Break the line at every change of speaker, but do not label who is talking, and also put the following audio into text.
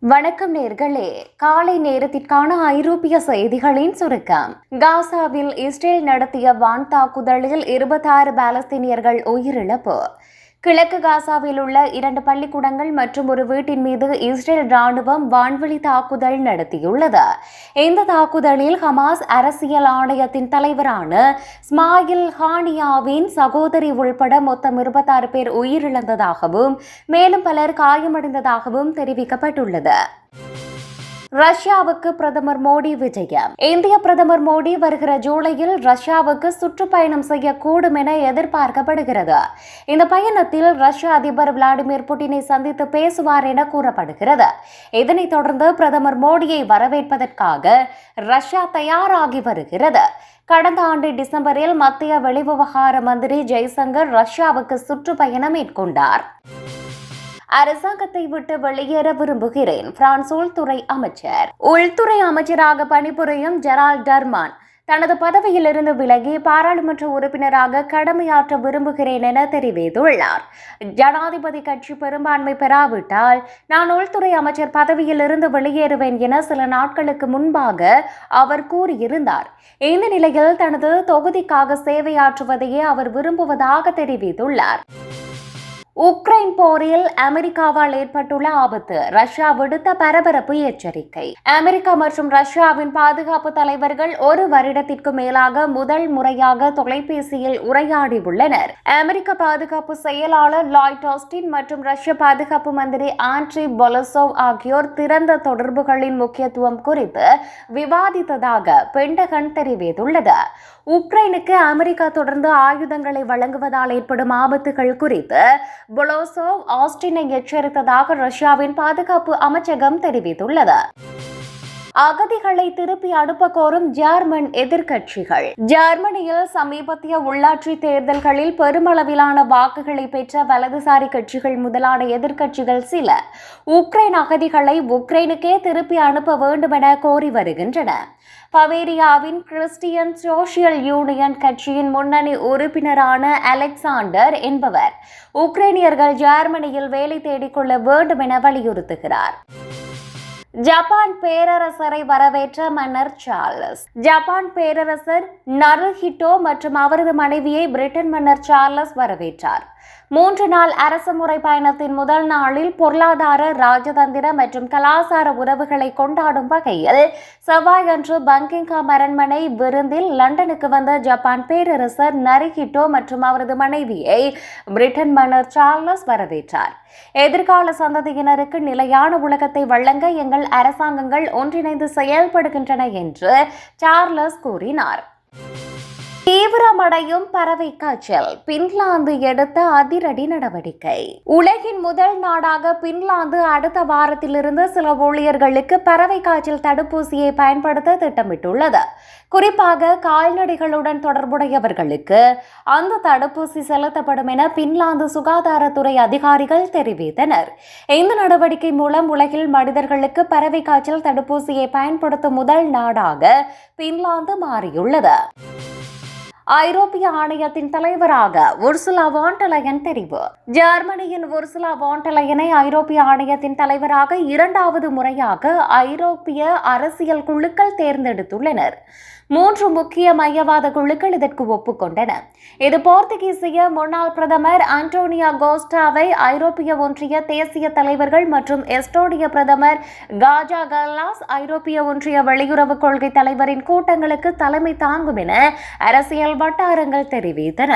வணக்கம் நேர்களே. காலை நேரத்திற்கான ஐரோப்பிய செய்திகளின் சுருக்கம். காசாவில் இஸ்ரேல் நடத்திய வான் தாக்குதலில் இருபத்தாறு பாலஸ்தீனியர்கள் உயிரிழப்பு. கிழக்கு காசாவில் உள்ள இரண்டு பள்ளிக்கூடங்கள் மற்றும் ஒரு வீட்டின் மீது இஸ்ரேல் ராணுவம் வான்வெளி தாக்குதல் நடத்தியுள்ளது. இந்த தாக்குதலில் ஹமாஸ் அரசியல் ஆணையத்தின் தலைவரான ஸ்மாயில் ஹானியாவின் சகோதரி உள்பட மொத்தம் இருபத்தாறு பேர் உயிரிழந்ததாகவும் மேலும் பலர் காயமடைந்ததாகவும் தெரிவிக்கப்பட்டுள்ளது. ரஷ்யாவுக்கு பிரதமர் மோடி விஜயம். இந்திய பிரதமர் மோடி வருகிற ஜூலையில் ரஷ்யாவுக்கு சுற்றுப்பயணம் செய்யக்கூடும் என எதிர்பார்க்கப்படுகிறது. இந்த பயணத்தில் ரஷ்ய அதிபர் விளாடிமிர் புட்டினை சந்தித்து பேசுவார் என கூறப்படுகிறது. இதனைத் தொடர்ந்து பிரதமர் மோடியை வரவேற்பதற்காக ரஷ்யா தயாராகி வருகிறது. கடந்த ஆண்டு டிசம்பரில் மத்திய வெளிவிவகார மந்திரி ஜெய்சங்கர் ரஷ்யாவுக்கு சுற்றுப்பயணம் மேற்கொண்டார். அரசாங்கத்தை விட்டு வெளியேற விரும்புகிறேன் பிரான்ஸ் உள்துறை அமைச்சர். உள்துறை அமைச்சராக பணிபுரியும் ஜெரால் டர்மான் தனது பதவியிலிருந்து விலகி பாராளுமன்ற உறுப்பினராக கடமையாற்ற விரும்புகிறேன் என தெரிவித்துள்ளார். ஜனாதிபதி கட்சி பெரும்பான்மை பெறாவிட்டால் நான் உள்துறை அமைச்சர் பதவியிலிருந்து வெளியேறுவேன் என சில நாட்களுக்கு முன்பாக அவர் கூறியிருந்தார். இந்த நிலையில் தனது தொகுதிக்காக சேவையாற்றுவதையே அவர் விரும்புவதாக தெரிவித்துள்ளார். உக்ரைன் போரில் அமெரிக்காவால் ஏற்பட்டுள்ள ஆபத்து ரஷ்யா விடுத்த பரபரப்பு எச்சரிக்கை. அமெரிக்கா மற்றும் ரஷ்யாவின் பாதுகாப்பு தலைவர்கள் ஒரு வருடத்திற்கு மேலாக முதல் முறையாக தொலைபேசியில் உரையாடி உள்ளனர். அமெரிக்க பாதுகாப்பு செயலாளர் லாய்ட் ஆஸ்டின் மற்றும் ரஷ்ய பாதுகாப்பு மந்திரி ஆண்ட்ரி பொலசோவ் ஆகியோர் திறந்த தொடர்புகளின் முக்கியத்துவம் குறித்து விவாதித்ததாக பென்டகன் தெரிவித்துள்ளது. உக்ரைனுக்கு அமெரிக்கா தொடர்ந்து ஆயுதங்களை வழங்குவதால் ஏற்படும் ஆபத்துகள் குறித்து பொலோசோவ் ஆஸ்டினை எச்சரித்ததாக ரஷ்யாவின் பாதுகாப்பு அமைச்சகம் தெரிவித்துள்ளது அகதிகளை திருப்பி அனுப்ப கோரும் ஜெர்மன் எதிர்க்கட்சிகள். ஜெர்மனியில் சமீபத்திய உள்ளாட்சி தேர்தல்களில் பெருமளவிலான வாக்குகளை பெற்ற வலதுசாரி கட்சிகள் முதலான எதிர்க்கட்சிகள் சில. உக்ரைன் அகதிகளை உக்ரைனுக்கே திருப்பி அனுப்ப வேண்டும் என கோரி வருகின்றன. பவேரியாவின் கிறிஸ்டியன் சோசியல் யூனியன் கட்சியின் முன்னணி உறுப்பினரான அலெக்சாண்டர் என்பவர். உக்ரைனியர்கள் ஜெர்மனியில் வேலை தேடிக்கொள்ள வேண்டும் என வலியுறுத்துகிறார். ஜப்பான் பேரரசரை வரவேற்ற மன்னர் சார்லஸ். ஜப்பான் பேரரசர் நருஹிட்டோ மற்றும் அவரது மனைவியை பிரிட்டன் மன்னர் சார்லஸ் வரவேற்றார். மூன்று நாள் அரசு முறை பயணத்தின் முதல் நாளில் பொருளாதார ராஜதந்திர மற்றும் கலாசார உறவுகளை கொண்டாடும் வகையில் செவ்வாயன்று பங்கிங்காம் அரண்மனை விருந்தில் லண்டனுக்கு வந்த ஜப்பான் பேரரசர் நரிஹிட்டோ மற்றும் அவரது மனைவியை பிரிட்டன் மன்னர் சார்லஸ் வரவேற்றார். எதிர்கால சந்ததியினருக்கு நிலையான உலகத்தை வழங்க எங்கள் அரசாங்கங்கள் ஒன்றிணைந்து செயல்படுகின்றன என்று சார்லஸ் கூறினார். தீவிரமடையும் பறவை காய்ச்சல். பின்லாந்து எடுத்த அதிரடி நடவடிக்கை. உலகின் முதல் நாடாக பின்லாந்து அடுத்த வாரத்திலிருந்து சில ஊழியர்களுக்கு பறவை காய்ச்சல் தடுப்பூசியை பயன்படுத்த திட்டமிட்டுள்ளது. குறிப்பாக கால்நடைகளுடன் தொடர்புடையவர்களுக்கு அந்த தடுப்பூசி செலுத்தப்படும் என பின்லாந்து சுகாதாரத்துறை அதிகாரிகள் தெரிவித்தனர். இந்த நடவடிக்கை மூலம் உலகில் மனிதர்களுக்கு பறவை காய்ச்சல் தடுப்பூசியை பயன்படுத்தும் முதல் நாடாக பின்லாந்து மாறியுள்ளது. ஐரோப்பிய ஆணையத்தின் தலைவராக உர்சுலா வாண்டலயன் தெரிவு. ஜெர்மனியின் உர்சுலா வாண்டலயனை ஐரோப்பிய ஆணையத்தின் தலைவராக இரண்டாவது முறையாக ஐரோப்பிய அரசியல் குழுக்கள் தேர்ந்தெடுத்துள்ளனர். மூன்று முக்கிய மையவாத குழுக்கள் இதற்கு ஒப்புக்கொண்டன. இது போர்த்துகீசிய முன்னாள் பிரதமர் அண்டோனியா கோஸ்டாவை ஐரோப்பிய ஒன்றிய தேசிய தலைவர்கள் மற்றும் எஸ்டோனிய பிரதமர் காஜா கல்லாஸ் ஐரோப்பிய ஒன்றிய வெளியுறவு கொள்கை தலைவரின் கூட்டங்களுக்கு தலைமை தாங்கும் என அரசியல் வட்டாரங்கள் தெரிவித்தன.